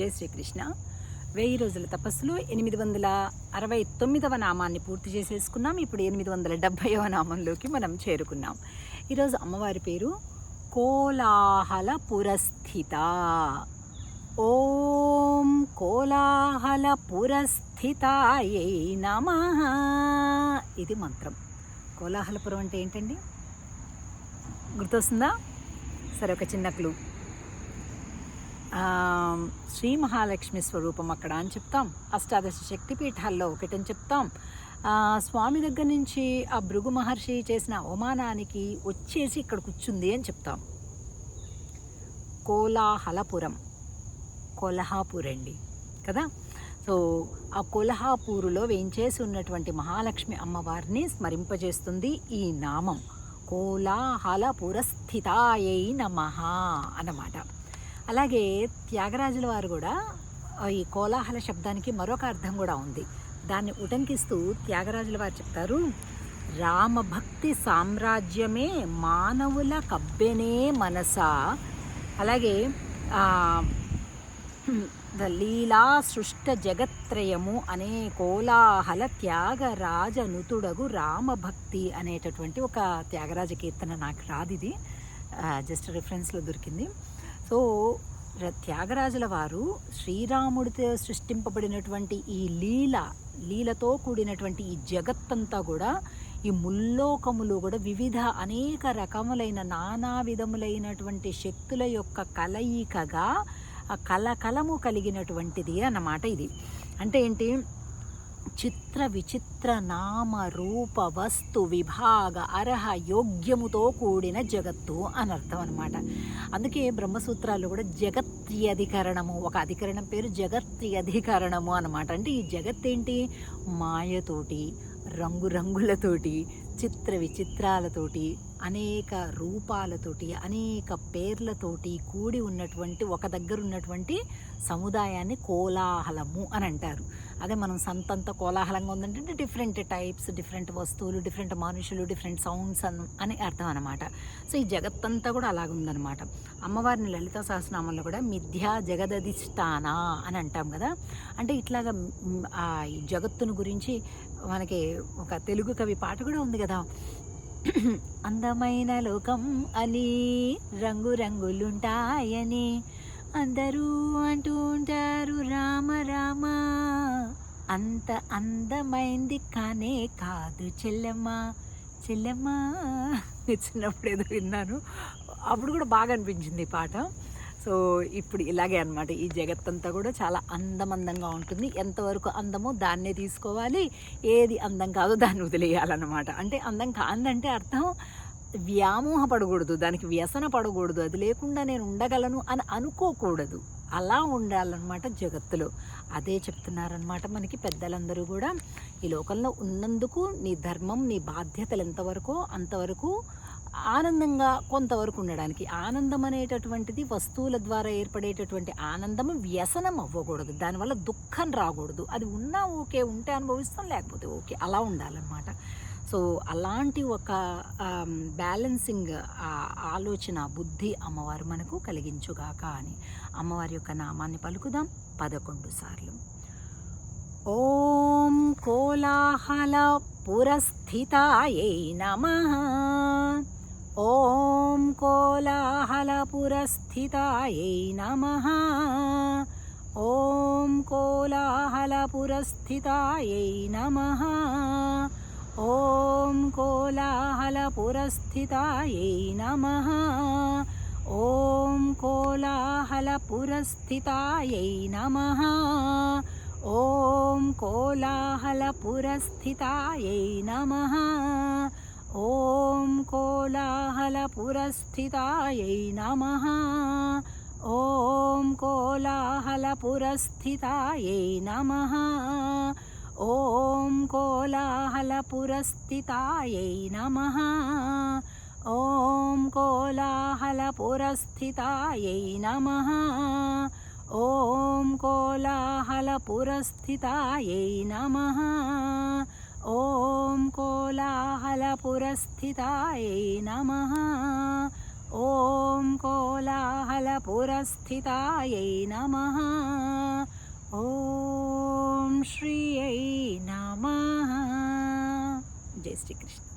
జై శ్రీకృష్ణ. వెయ్యి రోజుల తపస్సులో ఎనిమిది వందల అరవై తొమ్మిదవ నామాన్ని పూర్తి చేసేసుకున్నాం. ఇప్పుడు ఎనిమిది వందల డెబ్భైవ నామంలోకి మనం చేరుకున్నాం. ఈరోజు అమ్మవారి పేరు కోలాహల పురస్థిత ఓం కోలాహల పురస్థితాయై నమ ఇది మంత్రం. కోలాహలపురం అంటే ఏంటండి? గుర్తొస్తుందా? సరే ఒక చిన్న క్లూ. శ్రీ మహాలక్ష్మి స్వరూపం అక్కడ అని చెప్తాం. అష్టాదశ శక్తి పీఠాల్లో ఒకటని చెప్తాం. స్వామి దగ్గర నుంచి ఆ భృగు మహర్షి చేసిన అవమానానికి వచ్చేసి ఇక్కడ కూర్చుంది అని చెప్తాం. కోలాహలపురం. కొల్హాపూర్ అండి కదా? సో ఆ కొలహాపూరులో వేయించేసి ఉన్నటువంటి మహాలక్ష్మి అమ్మవారిని స్మరింపజేస్తుంది ఈ నామం. కోలాహలపురస్థితాయై నమ అన్నమాట. అలాగే త్యాగరాజుల వారు కూడా ఈ కోలాహల శబ్దానికి మరొక అర్థం కూడా ఉంది. దాన్ని ఉటంకిస్తూ త్యాగరాజుల వారు చెప్తారు రామభక్తి సామ్రాజ్యమే మానవుల కబ్బెనే మనస. అలాగే ద లీలా సృష్ట జగత్రయము అనే కోలాహల త్యాగరాజ నుతుడగు రామభక్తి అనేటటువంటి ఒక త్యాగరాజ కీర్తన నాకు రాదు ఇది. జస్ట్ రిఫరెన్స్లో దొరికింది. సో త్యాగరాజుల వారు శ్రీరాముడితో సృష్టింపబడినటువంటి ఈ లీల లీలతో కూడినటువంటి ఈ జగత్తంతా కూడా ఈ ముల్లోకములు కూడా వివిధ అనేక రకములైన నానా విధములైనటువంటి శక్తుల యొక్క కలయికగా ఆ కలకలము కలిగినటువంటిది అన్నమాట ఇది. అంటే ఏంటి? చిత్ర విచిత్ర నామ రూప వస్తు విభాగ అర్హ యోగ్యముతో కూడిన జగత్తు అని అర్థం అనమాట అందుకే బ్రహ్మసూత్రాలు కూడా జగత్యధికరణము ఒక అధికరణం పేరు జగత్యధికరణము అనమాట అంటే ఈ జగత్ ఏంటి మాయతోటి రంగురంగులతోటి చిత్ర విచిత్రాలతోటి అనేక రూపాలతోటి అనేక పేర్లతోటి కూడి ఉన్నటువంటి ఒక దగ్గర ఉన్నటువంటి సముదాయాన్ని కోలాహలము అని అంటారు. అదే మనం సంతంత కోలాహలంగా ఉందంటే డిఫరెంట్ టైప్స్ డిఫరెంట్ వస్తువులు డిఫరెంట్ మనుషులు డిఫరెంట్ సౌండ్స్ అన్ అని అర్థం అనమాట సో ఈ జగత్తంతా కూడా అలాగుందనమాట అమ్మవారిని లలిత సహస్రనామంలో కూడా మిథ్యా జగదధిష్టాన అని అంటాం కదా. అంటే ఇట్లాగా ఆ ఈ జగత్తును గురించి మనకి ఒక తెలుగు కవి పాట కూడా ఉంది కదా. అందమైన లోకం అని రంగురంగులుంటాయని అందరూ అంటూ ఉంటారు రామ రామ. అంత అందమైంది కానే కాదు చెల్లెమ్మ. చెల్లెమ్మ చిన్నప్పుడు ఏదో విన్నాను. అప్పుడు కూడా బాగా అనిపించింది ఈ పాట. సో ఇప్పుడు ఇలాగే అనమాట ఈ జగత్తంతా కూడా చాలా అందమందంగా ఉంటుంది. ఎంతవరకు అందమో దాన్నే తీసుకోవాలి. ఏది అందం కాదో దాన్ని వదిలేయాలన్నమాట. అంటే అందం కాదంటే అర్థం వ్యామోహ పడకూడదు. దానికి వ్యసన పడకూడదు. అది లేకుండా నేను ఉండగలను అని అనుకోకూడదు. అలా ఉండాలన్నమాట జగత్తులో. అదే చెప్తున్నారనమాట మనకి పెద్దలందరూ కూడా. ఈ లోకంలో ఉన్నందుకు నీ ధర్మం నీ బాధ్యతలు ఎంతవరకో అంతవరకు ఆనందంగా కొంతవరకు ఉండడానికి ఆనందం అనేటటువంటిది వస్తువుల ద్వారా ఏర్పడేటటువంటి ఆనందం వ్యసనం అవ్వకూడదు. దానివల్ల దుఃఖం రాకూడదు. అది ఉన్నా ఓకే ఉంటే అనుభవిస్తాం లేకపోతే ఓకే. అలా ఉండాలన్నమాట. సో అలాంటి ఒక బ్యాలెన్సింగ్ ఆలోచన బుద్ధి అమ్మవారు మనకు కలిగించుగాక అని అమ్మవారి యొక్క నామాన్ని పలుకుదాం. పదకొండు సార్లు. ఓం కోలాహల పురస్థితాయై నమ. ॐ कोलाहलपुरस्थितायै नमः। ॐ कोलाहलपुरस्थितायै नमः। ॐ कोलाहलपुरस्थितायै नमः। ॐ कोलाहलपुरस्थितायै नमः। ॐ कोलाहलपुरस्थितायै नमः। ॐ कोलाहलपुरस्थितायै नमः। ॐ कोलाहलपुरस्थितायै नमः। ॐ कोलाहलपुरस्थितायै नमः। ॐ कोलाहलपुरस्थितायै नमः। ॐ कोलाहलपुरस्थितायै नमः। ॐ कोलाहलपुरस्थितायै नमः ॐ कोलाहलपुरस्थितायै नमः ॐ श्रियै नमः जय श्रीकृष्ण